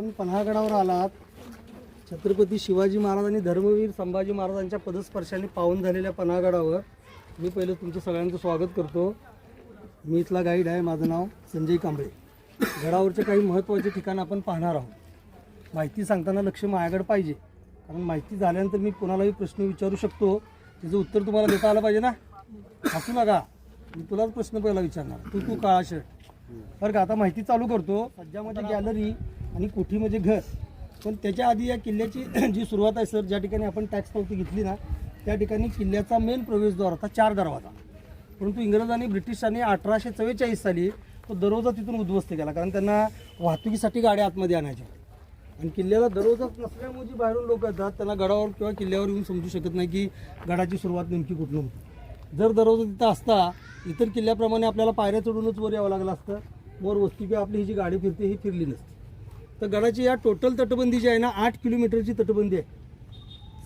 आपण पन्हागडावर आलात. छत्रपती शिवाजी महाराज आणि धर्मवीर संभाजी महाराजांच्या पदस्पर्शाने पावन झालेल्या पन्हागडावर मी पहिलं तुमचं सगळ्यांचं स्वागत करतो. मी इथला गाईड आहे माझं नाव संजय कांबळे. गडावरचे काही महत्त्वाचे ठिकाण आपण पाहणार आहोत. माहिती सांगताना लक्ष माझ्याकडे पाहिजे. कारण माहिती झाल्यानंतर मी कोणालाही प्रश्न विचारू शकतो. त्याचं उत्तर तुम्हाला देता आलं पाहिजे ना? हसू नका. मी तुलाच प्रश्न पहिला विचारणार. तू तू काळा शर्ट. बरं का आता माहिती चालू करतो. सध्यामध्ये गॅलरी आणि कोठी म्हणजे घर. पण त्याच्या आधी या किल्ल्याची जी सुरुवात आहे सर ज्या ठिकाणी आपण टॅक्स पावती घेतली ना त्या ठिकाणी किल्ल्याचा मेन प्रवेशद्वार होता चार दरवाजा. परंतु इंग्रजांनी ब्रिटिशांनी अठराशे चव्वेचाळीस साली तो दरवाजा तिथून उद्ध्वस्त केला कारण त्यांना वाहतुकीसाठी गाड्या आतमध्ये आणायच्या. आणि किल्ल्याला दरवाजाच नसल्यामुळे जी बाहेरून लोक येतात त्यांना गडावर किंवा किल्ल्यावर येऊन समजू शकत नाही की गडाची सुरुवात नेमकी कुठून होती. जर दरवाजा तिथं असता इतर किल्ल्याप्रमाणे आपल्याला पायऱ्या चढूनच वर यावं लागलं असतं. वर वस्ती किंवा आपली ही जी गाडी फिरते ही फिरली नसते. तर गडाची या टोटल तटबंदी जी आहे ना आठ किलोमीटरची तटबंदी आहे.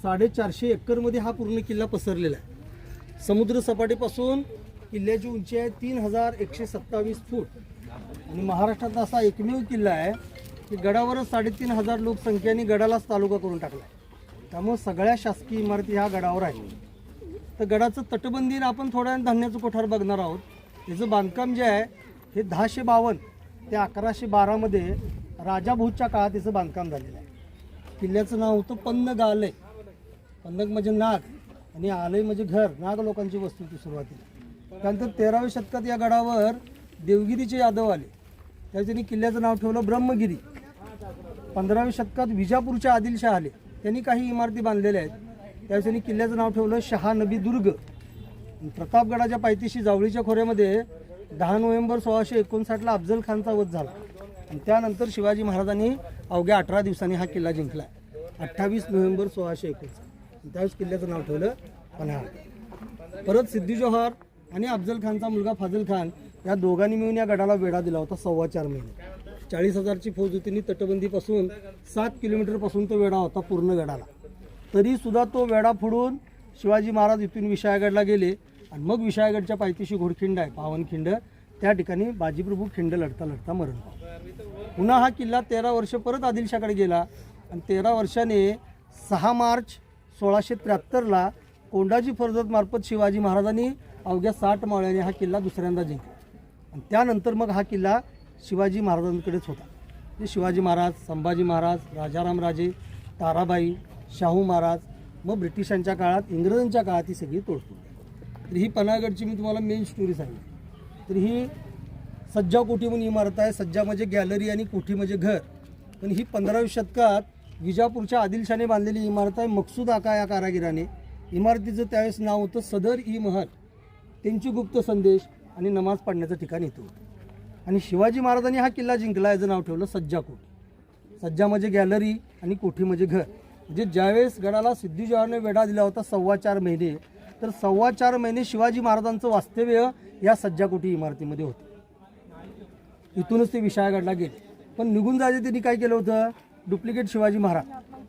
साडेचारशे एकरमध्ये हा पूर्ण किल्ला पसरलेला आहे. समुद्र सपाटीपासून किल्ल्याची उंची आहे तीन हजार एकशे सत्तावीस फूट. आणि महाराष्ट्रातला असा एकमेव किल्ला आहे की गडावरच साडेतीन हजार लोकसंख्येने गडालाच तालुका करून टाकला आहे त्यामुळे सगळ्या शासकीय इमारती ह्या गडावर आहेत. तर गडाचं तटबंदी आपण थोड्या धान्याचं कोठार बघणार आहोत. याचं बांधकाम जे आहे हे दहाशे बावन्न ते अकराशे बारामध्ये राजाभोजच्या काळात तिचं बांधकाम झालेलं आहे. किल्ल्याचं नाव होतं पन्नग आलय पन्नग म्हणजे नाग आणि आलय म्हणजे घर नाग लोकांची वस्तू होती सुरुवातीला. त्यानंतर तेराव्या शतकात या गडावर देवगिरीचे यादव आले. त्याच्यानी किल्ल्याचं नाव ठेवलं ब्रह्मगिरी. पंधराव्या शतकात विजापूरचे आदिलशाह आले. त्यांनी काही इमारती बांधलेल्या आहेत. त्याच्यानी किल्ल्याचं नाव ठेवलं शहानबी दुर्ग. प्रतापगडाच्या पायथीशी जावळीच्या खोऱ्यामध्ये दहा नोव्हेंबर सोळाशे एकोणसाठला अफजल खानचा वध झाला. आणि त्यानंतर शिवाजी महाराजांनी अवघ्या अठरा दिवसांनी हा किल्ला जिंकला. अठ्ठावीस नोव्हेंबर सोळाशे एकोणीस त्यावेळेस किल्ल्याचं नाव ठेवलं पन्हाळ. परत सिद्धी जोहर आणि अफजल खानचा मुलगा फाजल खान या दोघांनी मिळून या गडाला वेढा दिला होता सव्वा चार महिने. चाळीस हजारची फौज होती आणि तटबंदीपासून सात किलोमीटरपासून तो वेढा होता पूर्ण गडाला. तरीसुद्धा तो वेढा फोडून शिवाजी महाराज इथून विशाळगडला गेले आणि मग विशाळगडच्या पायथीशी घोडखिंड आहे पावनखिंड त्या ठिकाणी बाजीप्रभू खिंड लढता लढता मरण पुन्हा हा किल्ला तेरा वर्ष परत आदिलशाकडे गेला आणि तेरा वर्षाने सहा मार्च सोळाशे त्र्याहत्तरला कोंडाजी फर्जतमार्फत शिवाजी महाराजांनी अवघ्या साठ माळ्याने हा किल्ला दुसऱ्यांदा जिंकला. आणि त्यानंतर मग हा किल्ला शिवाजी महाराजांकडेच होता. म्हणजे शिवाजी महाराज संभाजी महाराज राजाराम राजे ताराबाई शाहू महाराज मग ब्रिटिशांच्या काळात इंग्रजांच्या काळात ही सगळी तोडफोड तर ही पन्हागडची मी तुम्हाला मेन स्टोरी सांगितली. तर ही सज्जा कोठी म्हणून इमारत आहे. सज्जा म्हणजे गॅलरी आणि कोठी म्हणजे घर. पण ही पंधराव्या शतकात विजापूरच्या आदिलशाने बांधलेली इमारत आहे. मकसूद आका या कारागिराने. इमारतीचं त्यावेळेस नाव होतं सदर ई महल. त्यांची गुप्त संदेश आणि नमाज पाडण्याचं ठिकाण येतो आणि शिवाजी महाराजांनी हा किल्ला जिंकला. याचं नाव ठेवलं सज्जा कोठी. सज्जा म्हणजे गॅलरी आणि कोठी म्हणजे घर. म्हणजे ज्यावेळेस गडाला सिद्धी वेढा दिला होता सव्वा चार महिने तर सव्वा चार महिने शिवाजी महाराजांचं वास्तव्य या सज्जाकोटी इमारतीमध्ये होतं? इथूनच ते विशाळगडला गेले. पण निघून जायचं त्यांनी काय केलं होतं? डुप्लिकेट शिवाजी महाराज.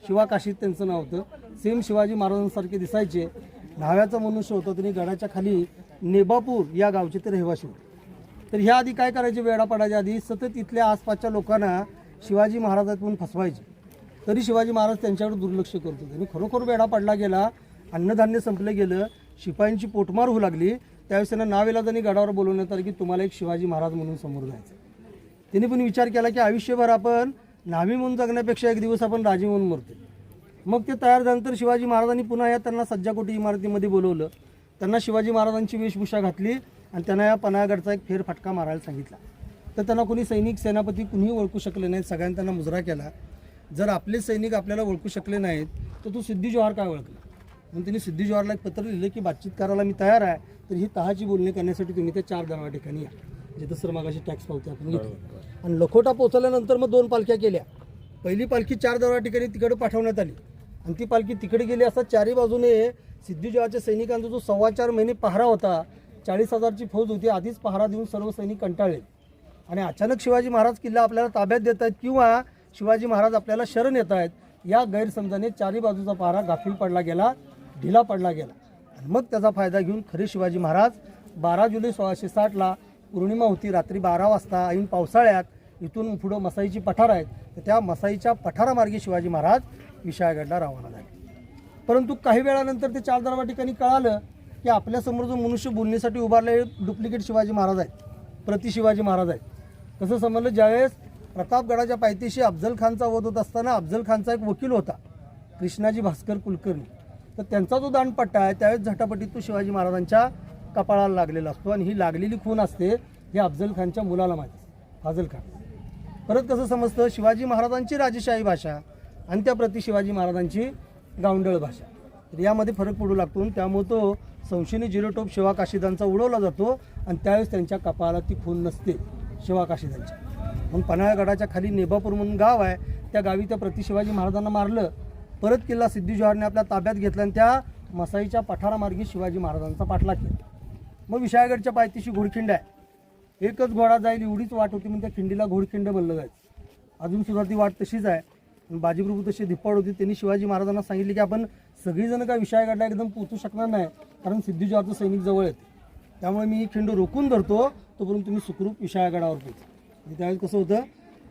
शिवा काशीत त्यांचं नाव होतं. सेम शिवाजी महाराजांसारखे दिसायचे. न्हाव्याचं मनुष्य होतं. त्यांनी गडाच्या खाली नेबापूर या गावचे ते रहिवासी होते. तर ह्या आधी काय करायचे? वेळा पडायच्या आधी सतत इथल्या आसपासच्या लोकांना शिवाजी महाराजातून फसवायचे. तरी शिवाजी महाराज त्यांच्याकडे दुर्लक्ष करत होते. आणि खरोखर वेढा पडला गेला अन्नधान्य संपलं गेलं शिपायांची पोटमार होऊ लागली त्यावेळेस त्यांना नावेलादानी गडावर बोलवण्यात आलं की तुम्हाला एक शिवाजी महाराज म्हणून समोर जायचं त्यांनी पण विचार केला की आयुष्यभर आपण न्हावी म्हणून जगण्यापेक्षा एक दिवस आपण राजी म्हणून मरतो. मग ते तयार झाल्यानंतर शिवाजी महाराजांनी पुन्हा या त्यांना सज्जाकोटी इमारतीमध्ये बोलवलं. त्यांना शिवाजी महाराजांची वेशभूषा घातली आणि त्यांना या पन्हाळगडचा एक फेरफटका मारायला सांगितला. तर त्यांना कोणी सैनिक सेनापती कुणीही ओळखू शकले नाहीत. सगळ्यांनी त्यांना मुजरा केला. जर आपले सैनिक आपल्याला ओळखू शकले नाहीत तर तू सिद्धी जोहार काय ओळखला? म्हणून त्यांनी सिद्धी जोहारला एक पत्र लिहिलं की बातचीत करायला मी तयार आहे. तर ही तहाची बोलणी करण्यासाठी तुम्ही त्या चार दरवा ठिकाणी या. जिथं सर मागाशी टॅक्स पावते आपण घेतली. आणि लखोटा पोहोचल्यानंतर मग दोन पालख्या केल्या. पहिली पालखी चार दरवा ठिकाणी तिकडे पाठवण्यात आली. आणि ती पालखी तिकडे गेली असता चारही बाजूने सिद्धीजोहाच्या सैनिकांचा जो सव्वा चार महिने पहारा होता चाळीस हजारची फौज होती आधीच पहारा देऊन सर्व सैनिक कंटाळले. आणि अचानक शिवाजी महाराज किल्ला आपल्याला ताब्यात देत आहेत किंवा शिवाजी महाराज आपल्याला शरण येत आहेत या गैरसमजाने चारही बाजूचा पहारा गाफील पडला गेला. ढिला पडला गेला. आणि मग त्याचा फायदा घेऊन खरे शिवाजी महाराज बारा जुलै सोळाशे साठला पौर्णिमा होती. रात्री बारा वाजता ऐन पावसाळ्यात इथून पुढं मसाईची पठार आहेत. तर त्या मसाईच्या पठारामार्गे शिवाजी महाराज विशाळगडला रवाना झाले. परंतु काही वेळानंतर ते चार दरबा ठिकाणी कळालं की आपल्यासमोर जो मनुष्य बोलण्यासाठी उभारले डुप्लिकेट शिवाजी महाराज आहेत. प्रति शिवाजी महाराज आहेत. तसं समजलं ज्यावेळेस प्रतापगडाच्या पायथ्याशी अफजल खानचा वध होत असताना अफजल खानचा एक वकील होता कृष्णाजी भास्कर कुलकर्णी. तर त्यांचा जो दांडपट्टा आहे त्यावेळेस झटापटीत तो शिवाजी महाराजांच्या कपाळाला लागलेला असतो आणि ही लागलेली खून असते हे अफजल खानच्या मुलाला माहिती फाजल खान. परत कसं समजतं? शिवाजी महाराजांची राजेशाही भाषा आणि त्याप्रती शिवाजी महाराजांची गावंडळ भाषा. तर यामध्ये फरक पडू लागतो आणि त्यामुळे तो संशयनी झिरो टोप शिवा काशिदांचा उडवला जातो आणि त्यावेळेस त्यांच्या कपाळाला ती खून नसते शिवा काशीदांची. मग पन्हाळगडाच्या खाली नेबापूर म्हणून गाव आहे त्या गावी त्या प्रति शिवाजी महाराजांना मारलं. परत किल्ला सिद्धी जोहारने आपल्या ताब्यात घेतला आणि त्या मसाईच्या पठारामार्गे शिवाजी महाराजांचा पाठलाग केला. मग विशाळगडच्या पायथ्याशी घोडखिंड आहे. एकच घोडा जाईल एवढीच वाट होती म्हणजे त्या खिंडीला घोडखिंड बनलं जायचं. अजून सुद्धा ती वाट तशीच आहे. बाजीप्रभू तशी धिप्पाड होती त्यांनी शिवाजी महाराजांना सांगितले की आपण सगळीजण काय विशाळगडला एकदम पोचू शकणार नाही कारण सिद्धीजोहारचं सैनिक जवळ येते त्यामुळे मी ही खिंड रोखून धरतो तोपर्यंत तुम्ही सुखरूप विशाळगडावर पोहोच त्यावेळेस कसं होतं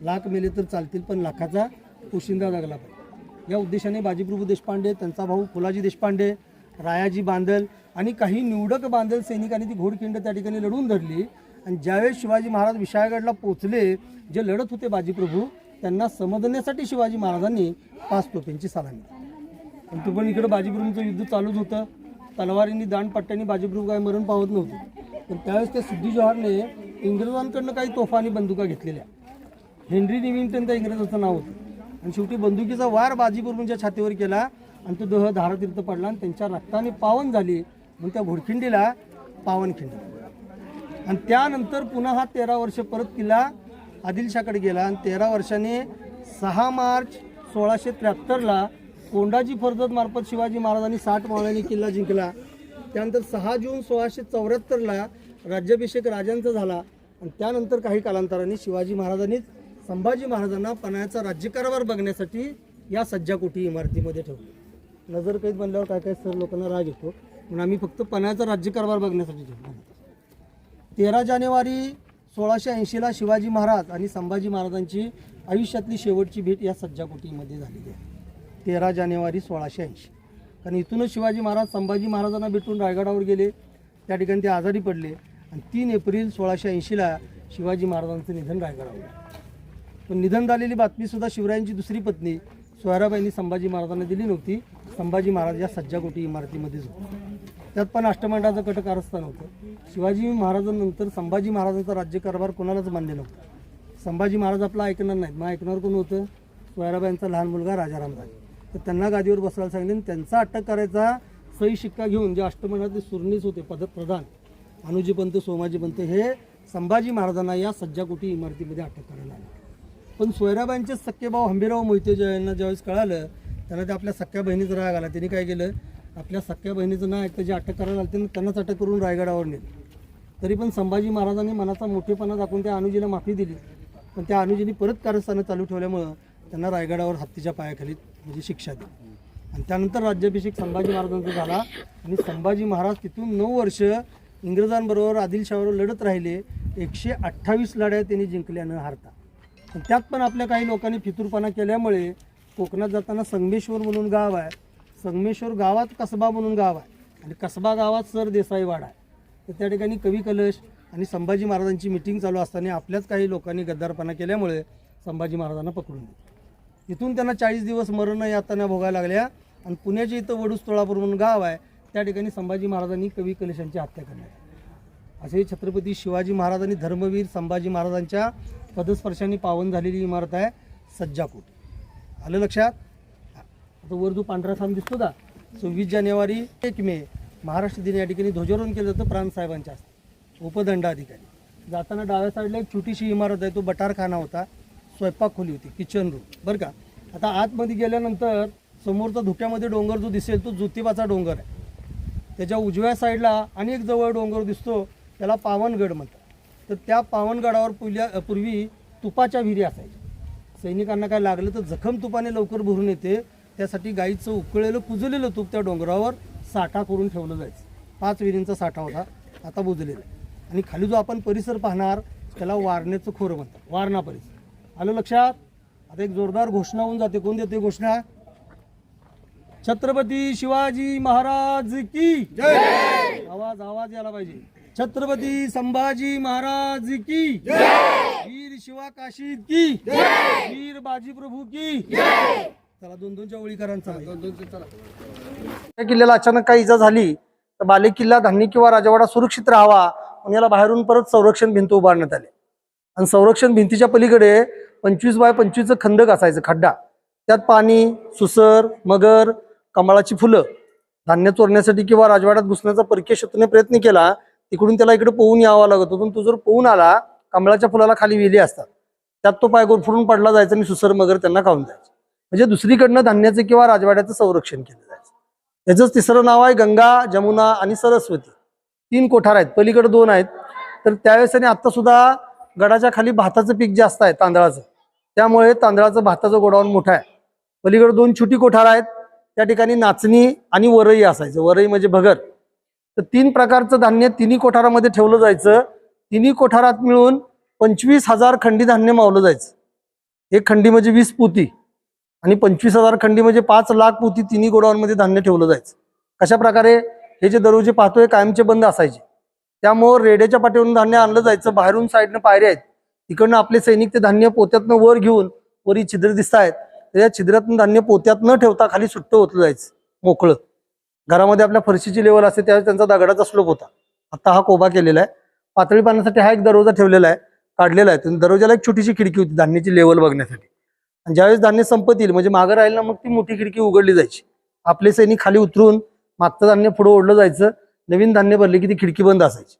लाख मेले तर चालतील पण लाखाचा पोशिंदा लागला पाहिजे. या उद्देशाने बाजीप्रभू देशपांडे त्यांचा भाऊ फुलाजी देशपांडे रायाजी बांदल आणि काही निवडक बांदल सैनिकांनी ती घोडखिंड त्या ठिकाणी लढवून धरली. आणि ज्यावेळेस शिवाजी महाराज विशाळगडला पोचले जे लढत होते बाजीप्रभू त्यांना समजण्यासाठी शिवाजी महाराजांनी पाच तोफेंची सलामी. पण पण इकडं बाजीप्रभूंचं युद्ध चालूच होतं. तलवारींनी दांडपट्ट्यांनी बाजीप्रभू काय मरण पावत नव्हते. पण त्यावेळेस त्या सिद्धी जोहारने इंग्रजांकडनं काही तोफा आणि बंदुका घेतलेल्या. हेनरी निविंग्टन त्या इंग्रजाचं नाव होतं. आणि शेवटी बंदुकीचा वार बाजीप्रभूंच्या छातीवर केला आणि तो देह धारातीर्थ पडला आणि त्यांच्या रक्ताने पावन झाली. म्हणून त्या घोडखिंडीला पावनखिंड आणि त्यानंतर पुन्हा हा तेरा वर्ष परत किल्ला आदिलशाकडे गेला आणि तेरा वर्षाने सहा मार्च सोळाशे त्र्याहत्तरला कोंडाजी फर्जत मार्फत शिवाजी महाराजांनी साठ मावळ्यांनी किल्ला जिंकला. त्यानंतर सहा जून सोळाशे चौऱ्याहत्तरला राज्याभिषेक राजांचा झाला आणि त्यानंतर काही कालांतराने शिवाजी महाराजांनीच संभाजी महाराजांना पण्याचा राज्यकारभार बघण्यासाठी या सज्जाकोटी इमारतीमध्ये ठेवली. नजर कैद बनल्यावर काय काय सर लोकांना राग येतो म्हणून आम्ही फक्त पण्याचा राज्यकारभार बघण्यासाठी ठेवला तेरा जानेवारी सोळाशे ऐंशीला शिवाजी महाराज आणि संभाजी महाराजांची आयुष्यातली शेवटची भेट या सज्जाकोटीमध्ये झालेली आहे. तेरा जानेवारी सोळाशे ऐंशी. कारण इथूनच शिवाजी महाराज संभाजी महाराजांना भेटून रायगडावर गेले त्या ठिकाणी ते आजारी पडले. आणि तीन एप्रिल सोळाशे ऐंशीला शिवाजी महाराजांचं निधन रायगडावर झालं. पण निधन झालेली बातमीसुद्धा शिवरायांची दुसरी पत्नी सोहराबाईंनी संभाजी महाराजांना दिली नव्हती. संभाजी महाराज या सज्जाकोटी इमारतीमध्येच होते त्यात पण अष्टमंडाचं कट कारस्थान होतं. शिवाजी महाराजांनंतर संभाजी महाराजांचा राज्यकारभार कोणालाच मान्य नव्हता. संभाजी महाराज आपला ऐकणार नाहीत. मग ऐकणार कोण होतं? सोयराबाईंचा लहान मुलगा राजाराम राजे तर त्यांना गादीवर बसायला सांगितले आणि त्यांचा अटक करायचा सही शिक्का घेऊन जे अष्टमंडातले सुरणीच होते पद प्रधान अनुजीपंत सोमाजीपंत हे संभाजी महाराजांना या सज्जाकोटी इमारतीमध्ये अटक करायला आले. पण सोयराबाईंचे सख्खे भाऊ हंबीराव मोहिते जे यांना ज्यावेळेस कळालं त्यांना ते आपल्या सख्ख्या बहिणीचा राग आला. त्यांनी काय केलं? आपल्या सख्ख्या बहिणीचं नाव ऐकतं जे अटक करायला आलं त्यांनाच अटक करून रायगडावर नेलं. तरी पण संभाजी महाराजांनी मनाचा मोठेपणा दाखवून त्या अनुजीला माफी दिली. पण त्या अनुजीने परत कारस्थानं चालू ठेवल्यामुळं त्यांना रायगडावर हत्तीच्या पायाखाली म्हणजे शिक्षा दिली. आणि त्यानंतर राज्याभिषेक संभाजी महाराजांचा झाला. आणि संभाजी महाराज तिथून नऊ वर्ष इंग्रजांबरोबर आदिलशाहवर लढत राहिले. एकशे अठ्ठावीस लढ्या त्यांनी जिंकल्या न हारता पण त्यात पण आपल्या काही लोकांनी फितूरपणा केल्यामुळे कोकणात जाताना संगमेश्वर म्हणून गाव आहे. संगमेश्वर गावात कसबा म्हणून गाव आहे. आणि कसबा गावात सर देसाईवाडा आहे. तर त्या ठिकाणी कवी कलश आणि संभाजी महाराजांची मिटिंग चालू असताना आपल्याच काही लोकांनी गद्दारपणा केल्यामुळे संभाजी महाराजांना पकडून दिलं. इथून त्यांना चाळीस दिवस मरण यातना भोगायला लागल्या. आणि पुण्याच्या इथं वडूस तोळापूर म्हणून गाव आहे. त्या ठिकाणी संभाजी महाराजांनी कवी कलशांची हत्या करण्यात असे छत्रपती शिवाजी महाराजांनी धर्मवीर संभाजी महाराजांच्या पदस्पर्शाने पावन झालेली इमारत आहे सज्जाकोट आलं लक्षात? आता वर जो पांढरा साम दिसतो का सव्वीस जानेवारी एक मे महाराष्ट्र दिन या ठिकाणी ध्वजारोहण केलं जातं प्रांतसाहेबांच्या हस्ते. उपदंडाधिकारी. जाताना डाव्या साईडला एक छोटीशी इमारत आहे तो बटारखाना होता. स्वयंपाक खोली होती किचन रूम बरं का? आता आतमध्ये गेल्यानंतर समोरचा धुक्यामध्ये डोंगर जो दिसेल तो ज्योतिबाचा डोंगर आहे. त्याच्या उजव्या साईडला अनेक जवळ डोंगर दिसतो त्याला पावनगड म्हणतात. तर त्या पावनगडावर पुल्या पूर्वी तुपाच्या विहिरी असायच्या. सैनिकांना काय लागलं तर जखम तुपाने लवकर भरून येते. त्यासाठी गाईचं उकळलेलं कुजलेलं तूप त्या डोंगरावर साठा करून ठेवलं जायचं. पाच विहिरींचा साठा होता. आता बुजलेला आहे. आणि खाली जो आपण परिसर पाहणार त्याला वारण्याचं खोरं म्हणतात. वारणा परिसर. आलं लक्षात? आता एक जोरदार घोषणा होऊन जाते. कोण देते घोषणा? छत्रपती शिवाजी महाराज की आवाज आवाज यायला पाहिजे. छत्रपती संभाजी महाराज की वीर शिवा काशीद की वीर बाजी प्रभू की चला दोन दोनच्या ओळीकरांचा या किल्ल्याला अचानक काही इजा झाली तर बाले किल्ला धान्य किंवा राजवाडा सुरक्षित राहावा म्हणून याला बाहेरून परत संरक्षण भिंत उभारण्यात आली. आणि संरक्षण भिंतीच्या पलीकडे पंचवीस बाय पंचवीसचं खंदक असायचं खड्डा. त्यात पाणी सुसर मगर कमळाची फुलं. धान्य चोरण्यासाठी किंवा राजवाड्यात घुसण्याचा परकीय शत्रूने प्रयत्न केला तिकडून त्याला इकडे पोहून यावा लागत होता. तो जर पोहून आला कमळाच्या फुलाला खाली वेली असतात. त्यात तो पाय गोरफडून पडला जायचा आणि सुसर मगर त्यांना खाऊन जायचं म्हणजे दुसरीकडनं धान्याचं किंवा राजवाड्याचं संरक्षण केलं जायचं. याचंच तिसरं नाव आहे गंगा जमुना आणि सरस्वती. तीन कोठार आहेत. पलीकडे दोन आहेत. तर त्यावेळेस आणि आता सुद्धा गडाच्या खाली भाताचं पीक जास्त आहे तांदळाचं. त्यामुळे तांदळाचं भाताचं गोडाऊन मोठं आहे. पलीकडे दोन छोटी कोठार आहेत. त्या ठिकाणी नाचणी आणि वरई असायचं. वरई म्हणजे भगर. तर तीन प्रकारचं धान्य तिन्ही कोठारामध्ये ठेवलं जायचं. तिन्ही कोठारात मिळून पंचवीस हजार खंडी धान्य मावलं जायचं. एक खंडी म्हणजे वीस पोती आणि पंचवीस हजार खंडी म्हणजे पाच लाख पोती तिन्ही गोडाऊनमध्ये धान्य ठेवलं जायचं. कशा प्रकारे? हे जे दरवाजे पाहतोय कायमचे बंद असायचे. त्यामुळं रेड्याच्या पाठीवरून धान्य आणलं जायचं. बाहेरून साईडनं पायऱ्या आहेत. तिकडनं आपले सैनिक ते धान्य पोत्यातनं वर घेऊन वरी छिद्र दिसत आहेत त्या छिद्रातून धान्य पोत्यात न ठेवता खाली सुट्ट होतलं जायचं. मोकळं. घरामध्ये आपल्या फरशीची लेवल असते त्यावेळेस त्यांचा दगडाचा स्लोप होता. आता हा कोबा केलेला आहे. पातळी पाण्यासाठी हा एक दरवाजा ठेवलेला आहे काढलेला आहे. दरवाजाला एक छोटीशी खिडकी होती धान्याची लेवल बघण्यासाठी. आणि ज्यावेळेस धान्य संपत येईल म्हणजे मागं राहील ना मग ती मोठी खिडकी उघडली जायची. आपले सैनिक खाली उतरून मागचं धान्य पुढं ओढलं जायचं. नवीन धान्य भरले की ती खिडकी बंद असायची.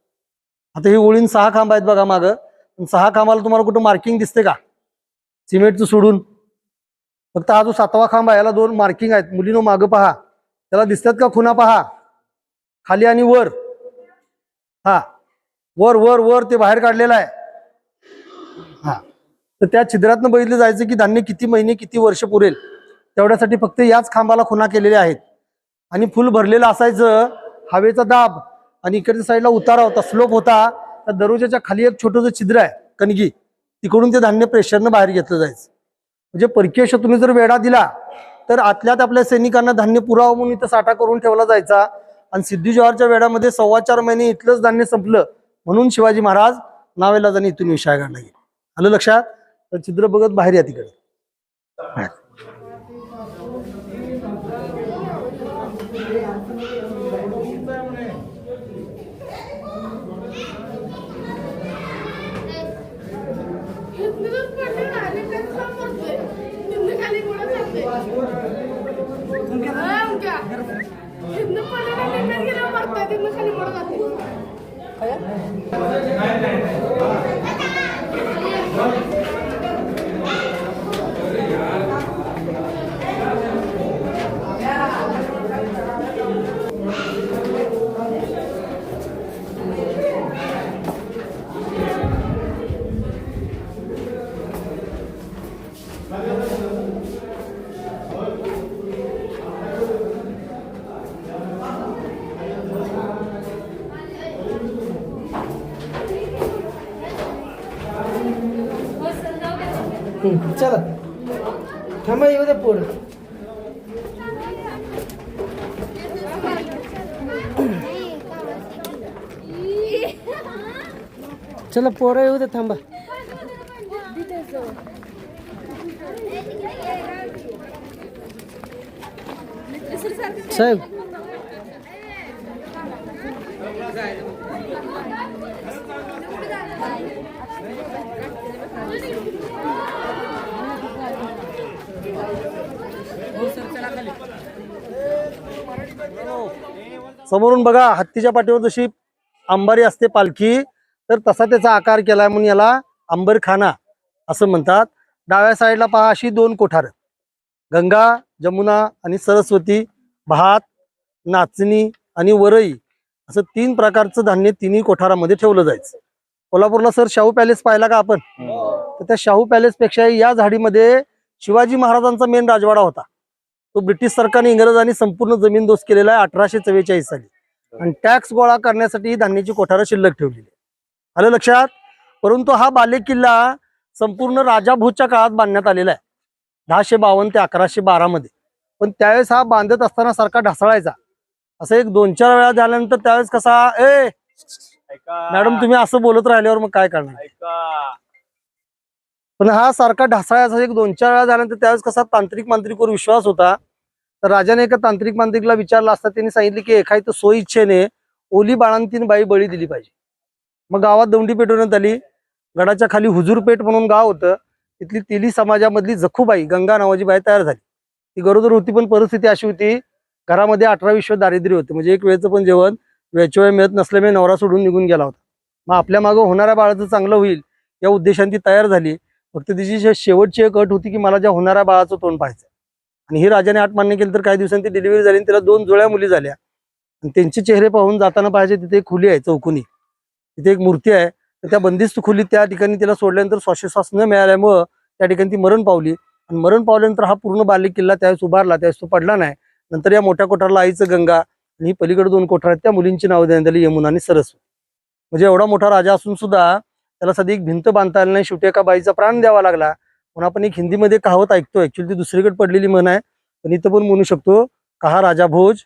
आता ही ओळीन सहा खांब आहेत बघा मागं. पण सहा खांबाला तुम्हाला कुठं मार्किंग दिसते का? सिमेंटचं सोडून. फक्त हा जो सातवा खांब आहे याला दोन मार्किंग आहेत. मुलीनं मागं पहा. त्याला दिसतात का खुना पहा. खाली आणि वर. हा. वर वर वर ते बाहेर काढलेलं आहे. हा. तर त्या छिद्रातनं बघितलं जायचं की धान्य किती महिने किती वर्ष पुरेल. तेवढ्यासाठी फक्त याच खांबाला खुना केलेल्या आहेत. आणि फुल भरलेलं असायचं हवेचा दाब. आणि इकडच्या साईडला उतारा होता स्लोप होता. त्या दरवाजाच्या खाली एक छोटंसं छिद्र आहे कणगी. तिकडून ते धान्य प्रेशरनं बाहेर घेतलं जायचं. म्हणजे परकीय शत्रूने जर वेढा दिला तर आतल्यात आपल्या सैनिकांना धान्य पुरावा म्हणून इथं साठा करून ठेवला जायचा. आणि सिद्धी जवाहरच्या वेळामध्ये सव्वा चार महिने इथलंच धान्य संपलं म्हणून शिवाजी महाराज नावेला जाणे इथून विषय काढला गेला. आलं लक्षात? तर छिद्र बघत बाहेर या तिकडे. 가요? 가요? चला. थांबा येऊ द्या पोर. चला पोरं येऊ द्या थांबा. साहेब. समोरून बघा हत्तीच्या पाठीवर जशी अंबारी असते पालखी तर तसा त्याचा आकार केलाय म्हणून याला अंबरखाना असं म्हणतात. डाव्या साईडला पहा अशी दोन कोठार. गंगा जमुना आणि सरस्वती भात नाचणी आणि वरई असं तीन प्रकारचं धान्य तिन्ही कोठारामध्ये ठेवलं जायचं. कोल्हापूरला सर शाहू पॅलेस पाहिला का आपण? तर त्या शाहू पॅलेस पेक्षा या झाडीमध्ये शिवाजी महाराजांचा मेन राजवाडा होता. तो ब्रिटिश सरकारने इंग्रजांनी संपूर्ण जमीन दोस्त केलेला आहे अठराशे चव्वेचाळीस साली. आणि टॅक्स गोळा करण्यासाठी ही धान्याची कोठारं शिल्लक ठेवलेली आहे. आलं लक्षात? परंतु हा बाले किल्ला संपूर्ण राजाभूतच्या काळात बांधण्यात आलेला आहे. दहाशे बावन्न ते अकराशे बारामध्ये पण त्यावेळेस हा बांधत असताना सारखा ढासळायचा. असं एक दोन चार वेळा झाल्यानंतर त्यावेळेस कसा ए! मॅडम तुम्ही असं बोलत राहिल्यावर मग काय करणार? पण हा सारखा ढासळायचा एक दोन चार वेळा झाल्यानंतर त्यावेळेस कसा तांत्रिक मांत्रिकवर विश्वास होता. तर राजाने एका तांत्रिक मांत्रिकला विचारलं असता त्यांनी सांगितले की एखादी सो इच्छेने ओली बाळांतीन बाई बळी दिली पाहिजे. मग गावात दौंडी पेटवण्यात आली. गडाच्या खाली हुजूरपेठ म्हणून गाव होतं. तिथली तेली समाजामधली जखूबाई गंगा नावाची बाई तयार झाली. ती गरोदर होती पण परिस्थिती अशी होती. घरामध्ये अठरा विश्व दारिद्र्य होते. म्हणजे एक वेळचं पण जेवण वेळच्या वेळ मिळत नसल्यामुळे नवरा सोडून निघून गेला होता. मग आपल्या मागं होणाऱ्या बाळाचं चांगलं होईल या उद्देशाने ती तयार झाली फक्त तिची शेवटची एक अट होती की मला ज्या होणाऱ्या बाळाचं तोंड पाहायचं आणि ही राजाने आठ मान्य केली तर काही दिवसांनी ती डिलिव्हरी झाली आणि तिला दोन जुळ्या मुली झाल्या. आणि त्यांचे चेहरे पाहून जाताना पाहिजे तिथे एक खुली आहे चौकुनी. तिथे एक मूर्ती आहे. तर त्या बंदिस्त खोलीत त्या ठिकाणी तिला सोडल्यानंतर श्वासोश्वास न मिळाल्यामुळं त्या ठिकाणी ती मरण पावली. आणि मरण पावल्यानंतर हा पूर्ण बालिक किल्ला त्यावेळेस उभारला त्यावेळेस तो पडला नाही. नंतर या मोठ्या कोठारला आईचं गंगा आणि पलीकडे दोन कोठार आहेत त्या मुलींची नावं देण्यात आली यमुना आणि सरस्वती. म्हणजे एवढा मोठा राजा असून सुद्धा त्याला सध्या एक भिंत बांधता आली नाही शेवटी एका बाईचा प्राण द्यावा लागला. म्हणून आपण एक हिंदीमध्ये कहावत ऐकतो ऍक्च्युली ती दुसरीकडे पडलेली म्हण आहे. पण इथं पण म्हणू शकतो कहा राजा भोज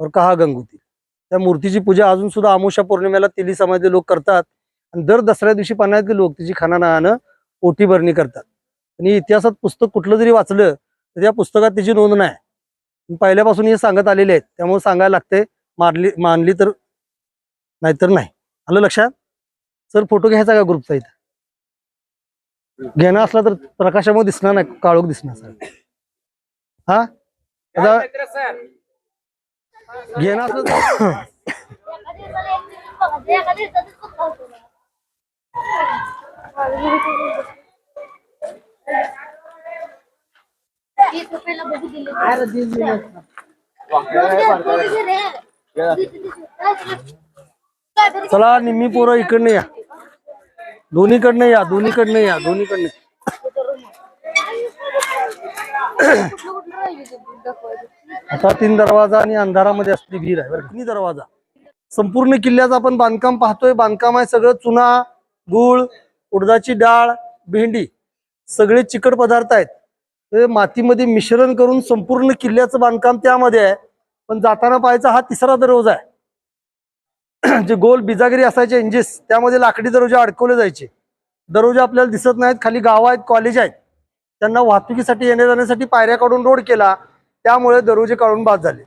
और कहा गंगुती त्या मूर्तीची पूजा अजून सुद्धा आमोशा पौर्णिमेला तेली समाजाचे लोक करतात. आणि दर दसऱ्या दिवशी पाण्यातले लोक तिची खाना ओटी भरणी करतात. आणि इतिहासात पुस्तक कुठलं जरी वाचलं तर त्या पुस्तकात तिची नोंद नाही. पहिल्यापासून हे सांगत आलेले आहेत त्यामुळे सांगायला लागते मारली मानली तर नाहीतर नाही आलं लक्षात सर फोटो घ्यायचा का ग्रुपचा इथं घेणं असला तर प्रकाशामध्ये दिसणार नाही काळोख दिसणार सर हा आता घेणं असलं तर चला निम्मी पोरं इकडनं या. दोन्हीकडनं या दोन्हीकडनं या दोन्हीकडनं. आता तीन दरवाजा आणि अंधारामध्ये असलेली विहीर आहे बरं तिन्ही दरवाजा. संपूर्ण किल्ल्याचं आपण बांधकाम पाहतोय. बांधकाम आहे सगळं चुना गुळ उडदाची डाळ भेंडी. सगळे चिकट पदार्थ आहेत. ते मातीमध्ये मिश्रण करून संपूर्ण किल्ल्याचं बांधकाम त्यामध्ये आहे. पण जाताना पाहायचा हा तिसरा दरवाजा आहे. जे गोल बिजागिरी असायचे इंजिस त्यामध्ये लाकडी दरवाजे अडकवले जायचे. दरवाजे आपल्याला दिसत नाहीत खाली गाव आहेत कॉलेज आहेत. त्यांना वाहतुकीसाठी येण्या जाण्यासाठी पायऱ्या काढून रोड केला. त्यामुळे दरवाजे काढून बाद झाले.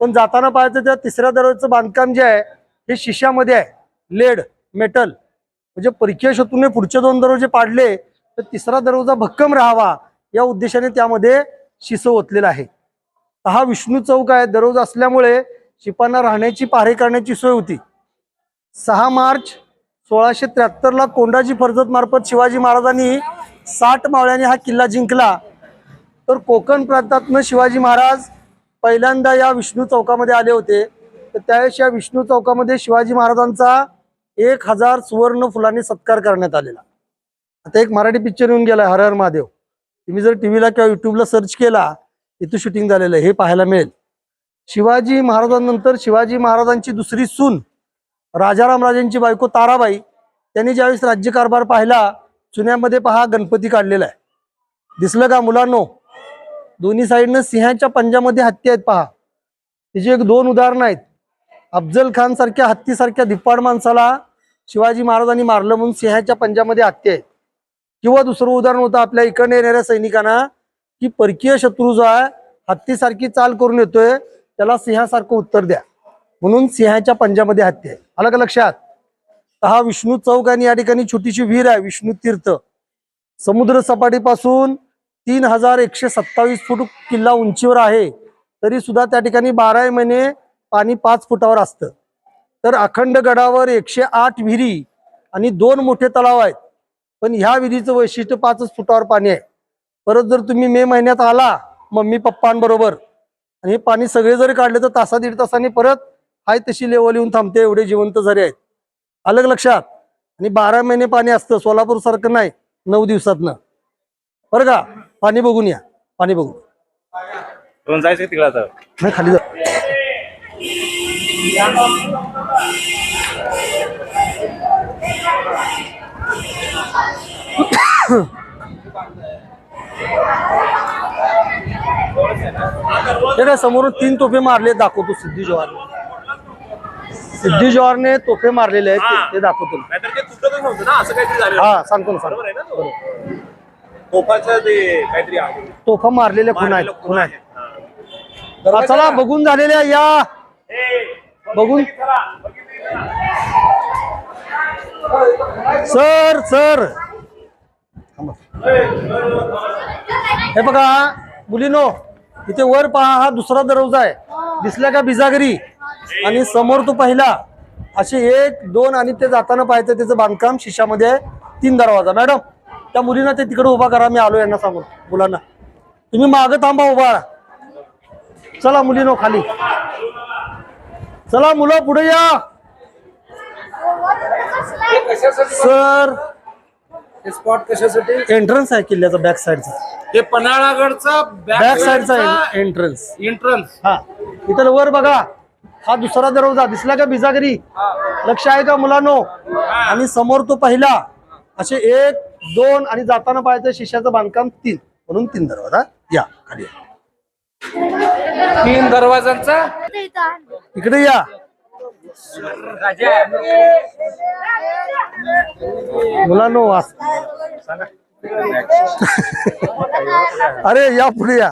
पण जाताना पाहायचं त्या तिसऱ्या दरवाजाचं बांधकाम जे आहे हे शिशामध्ये आहे. लेड मेटल म्हणजे परकीय शत्रूने पुढचे दोन दरवाजे पाडले तर तिसरा दरवाजा भक्कम राहावा. या उद्देशाने त्यामध्ये शिसो ओतलेला आहे. हा विष्णू चौक आहे. दररोज असल्यामुळे शिपांना राहण्याची पारे करण्याची सोय होती. सहा मार्च सोळाशे त्र्याहत्तरला कोंडाजी फर्जत मार्फत शिवाजी महाराजांनी साठ मावळ्याने हा किल्ला जिंकला. तर कोकण प्रांतातनं शिवाजी महाराज पहिल्यांदा या विष्णू चौकामध्ये आले होते. तर त्यावेळेस या विष्णू चौकामध्ये शिवाजी महाराजांचा एक हजार सुवर्ण फुलांनी सत्कार करण्यात आलेला. आता एक मराठी पिक्चर येऊन गेला हर हर महादेव. तुम्ही जर टी व्हीला किंवा युट्यूबला सर्च केला इथं शूटिंग झालेलं आहे हे पाहायला मिळेल. शिवाजी महाराजांनंतर शिवाजी महाराजांची दुसरी सून राजाराम राजांची बायको ताराबाई त्यांनी ज्यावेळेस राज्यकारभार पाहिला चुन्यामध्ये पहा गणपती काढलेला आहे. दिसलं का मुलांनो? दोन्ही साईडनं सिंहाच्या पंजामध्ये हत्ती आहेत पहा. तिची एक दोन उदाहरणं आहेत. अफजल खान सारख्या हत्तीसारख्या धिप्पाड माणसाला शिवाजी महाराजांनी मारलं म्हणून सिंहाच्या पंजामध्ये हत्ती आहेत. किंवा दुसरं उदाहरण होतं आपल्या इकडनं येणाऱ्या सैनिकांना की परकीय शत्रू जो आहे हत्तीसारखी चाल करून येतोय त्याला सिंहासारखं उत्तर द्या. म्हणून सिंहाच्या पंजामध्ये हत्ती आहे. आलं का लक्षात? तर हा विष्णू चौक आणि या ठिकाणी छोटीशी विहीर आहे विष्णू तीर्थ. समुद्र सपाटीपासून तीन हजार एकशे सत्तावीस फूट किल्ला उंचीवर आहे तरी सुद्धा त्या ठिकाणी बाराही महिने पाणी पाच फुटावर असतं. तर अखंड गडावर एकशे आठ विहिरी आणि दोन मोठे तलाव आहेत. पण ह्या विहिरीचं वैशिष्ट्य पाचच फुटावर पाणी आहे. परत जर तुम्ही मे महिन्यात आला मम्मी पप्पांबरोबर. आणि हे पाणी सगळे जरी काढले तर तासा दीड तासांनी परत हाय तशी लेवल येऊन थांबते एवढे जिवंत झरे आहेत. अलग लक्षात. आणि बारा महिने पाणी असतं सोलापूर सारखं नाही नऊ दिवसातनं. बरं का? पाणी बघून या. पाणी बघू दोन जायचं तिकडे नाही खाली जा. काय समोरून तीन तोफे मारले दाखवतो सिद्धी जवाहर सिद्धी जवाहरने तोफे मारलेले आहेत ते- दाखवतो. नाहीतर ते तुटतच नव्हतं ना असं काहीतरी झालं हा सांगतो ना सांगतो. तोफा मारलेल्या खुणा आहेत मारलेलं खुणा आहेत. चला बघून झालेल्या या. बघून. चला, बघितली चला. Sir sir. हे बघा मुलीनो इथे वर पहा हा दुसरा दरवाजा आहे. दिसला का बिजागरी? आणि समोर तो पहिला असे एक दोन आणि ते जाताना पाहायचं त्याचं बांधकाम शिशामध्ये आहे. तीन दरवाजा. मॅडम त्या मुलींना ते तिकडे उभा करा मी आलो यांना सांगून मुलांना. तुम्ही मागं थांबा उभा. चला मुलीनो खाली. चला मुलं पुढे या. सर स्पॉट कशासाठी? एंट्रन्स आहे किल्ल्याचा बॅक साईडचा हे पन्हाळागडचा बॅक साईडचा एंट्रन्स एंट्रन्स हा. इथं वर बघा. हा दुसरा दरवाजा. दिसला का बिजागरी? लक्ष आहे का मुलांनो? आणि समोर तो पहिला. असे एक दोन आणि जाताना पाहायचं शिष्याचं बांधकाम तीन. म्हणून तीन दरवाजा. या. खाली या. तीन दरवाजांचा? इकडे या. मुलांनो वास. अरे या पुढे या.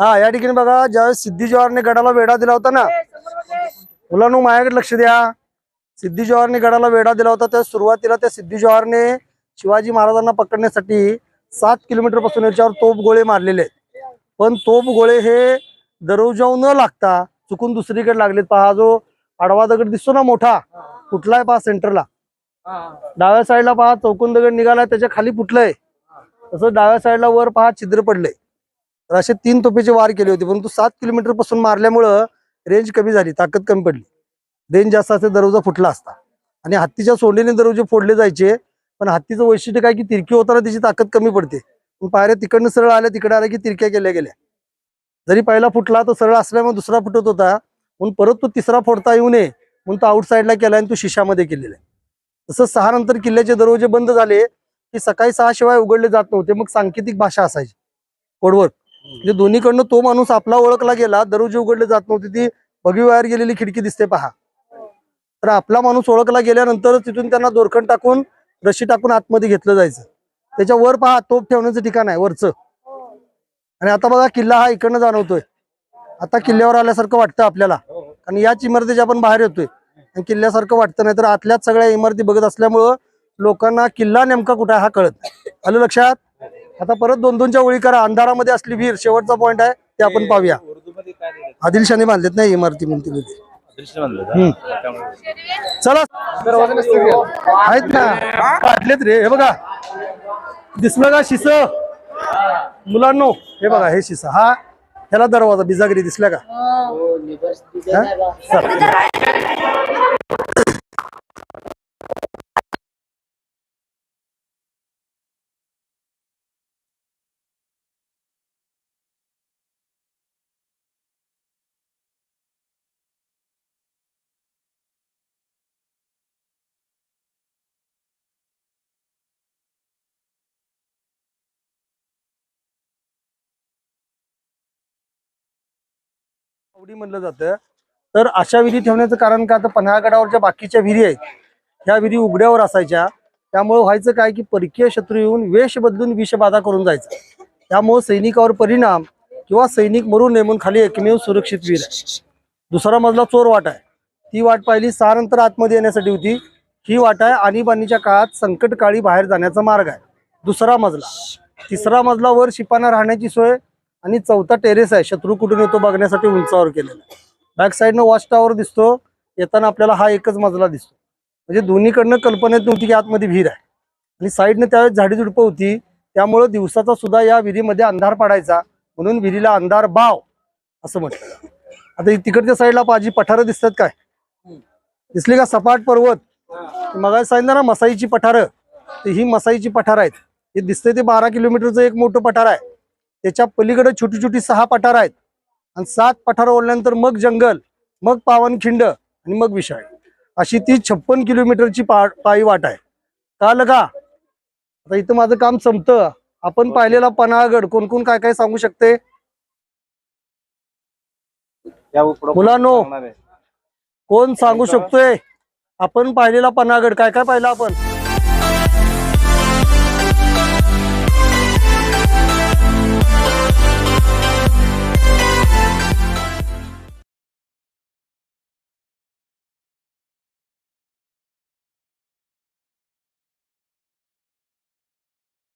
हा या ठिकाणी बघा ज्यावेळेस सिद्धी जवाहरने गडाला वेढा दिला होता ना मुलांनो माझ्याकडे लक्ष द्या. सिद्धी जवाहरने गडाला वेढा दिला होता त्या सुरुवातीला त्या सिद्धी जवाहरने शिवाजी महाराजांना पकडण्यासाठी सात किलोमीटरपासून याच्यावर तोप गोळे मारलेले आहेत. पण तोप गोळे हे दरवाजावर न लागता चुकून दुसरीकडे लागलेत. पहा जो आडवा दगड दिसतो ना मोठा कुठलाय पहा सेंटरला. डाव्या साईडला पहा चौकोन दगड निघालाय त्याच्याखाली फुटलंय. तसं डाव्या साईडला वर पहा छिद्र पडलंय. तर असे तीन तोफेचे वार केले होते परंतु सात किलोमीटरपासून मारल्यामुळं रेंज कमी झाली ताकद कमी पडली. रेंज जास्त असते दरवाजा फुटला असता. आणि हत्तीच्या सोंडीने दरवाजे फोडले जायचे पण हत्तीचं वैशिष्ट्य काय की तिरकी होताना त्याची ताकद कमी पडते. पण पायऱ्या तिकडनं सरळ आल्या तिकडे आल्या की तिरक्या केल्या गेल्या. जरी पहिला फुटला तो सरळ असल्यामुळे दुसरा फुटत होता. म्हणून परत तो तिसरा फोडता येऊ नये म्हणून तो आउटसाईडला केला आणि तो शिशामध्ये केलेला आहे. तसंच सहा नंतर किल्ल्याचे दरवाजे बंद झाले की सकाळी सहा शिवाय उघडले जात नव्हते. मग सांकेतिक भाषा असायची. कोडवर म्हणजे दोन्हीकडनं तो माणूस आपला ओळखला गेला दरवाजे उघडले जात नव्हते ती भगवी वायर गेलेली खिडकी दिसते पहा. तर आपला माणूस ओळखला गेल्यानंतर तिथून त्यांना दोरखंड टाकून रशी टाकून आतमध्ये घेतलं जायचं. त्याच्या वर पहा तोप ठेवण्याचं ठिकाण आहे वरचं. आणि आता बघा किल्ला हा इकडनं जाणवतोय. आता किल्ल्यावर आल्यासारखं वाटतं आपल्याला. आणि याच इमारतीच्या आपण बाहेर येतोय. आणि किल्ल्यासारखं वाटतं नाही तर आतल्याच सगळ्या इमारती बघत असल्यामुळं लोकांना किल्ला नेमका कुठे आहे हा कळत नाही. आलं लक्षात? आता परत दोन दोनच्या ओळी करा. अंधारामध्ये असली विहीर शेवटचा पॉइंट आहे ते आपण पाहूया? आदिलशाने बांधलेत नाही इमारती म्हणते दृश्य म्हणलं हम्म. का? त्यामुळे. चला. आहेत ना. काढलेत रे. हे बघा. दिसलं का शिस? मुलांनो हे बघा हे शिस. हा ह्याला दरवाजा बिजागरी दिसल्या का? आवडी म्हणलं जातं. तर अशा विधी ठेवण्याचं कारण का तर पन्हाळगडावरच्या बाकीच्या विहिरी आहेत ह्या विधी उघड्यावर असायच्या. त्यामुळे व्हायचं काय की परकीय शत्रू येऊन वेश बदलून विषबाधा करून जायचं. त्यामुळे सैनिकावर परिणाम किंवा सैनिक मरून नये म्हणून खाली एकमेव सुरक्षित विहीर आहे. दुसरा मजला चोर वाट आहे. ती वाट पाहिली सहा नंतर आतमध्ये येण्यासाठी होती. ही वाट आहे आणीबाणीच्या काळात संकटकाळी बाहेर जाण्याचा मार्ग आहे. दुसरा मजला. तिसरा मजला वर शिपाना राहण्याची सोय आणि चौथा टेरेस आहे. शत्रू कुठून येतो बघण्यासाठी उंचावर केलेला आहे. बॅक साईडनं वॉच टॉवर दिसतो. येताना आपल्याला हा एकच मजला दिसतो. म्हणजे दोन्हीकडनं कल्पनेत नव्हती की आतमध्ये विहीर आहे. आणि साईडनं त्यावेळेस झाडी झुडपं होती. त्यामुळं दिवसाचा सुद्धा या विहिरीमध्ये अंधार पडायचा. म्हणून विहिरीला अंधार बाव असं म्हटलं आता तिकडच्या साईडला पाजी पठारं दिसतात काय? दिसली का सपाट पर्वत? मग सांगितलं ना मसाईची पठारं. ही मसाईची पठार आहेत. हे दिसतंय ते बारा किलोमीटरचं एक मोठं पठार आहे. त्याच्या पलीकडे छोटी छोटी सहा पठार आहेत. आणि सात पठार ओढल्यानंतर मग जंगल मग पावनखिंड आणि मग विशाळ. अशी ती छप्पन किलोमीटरची पा पायी वाट आहे. का का आता इथं माझं काम संपतं. आपण पाहिलेला पन्हाळगड कोण कोण काय काय सांगू शकते? मुलांनो कोण सांगू शकतोय? आपण पाहिलेला पन्हाळगड काय काय पाहिलं आपण?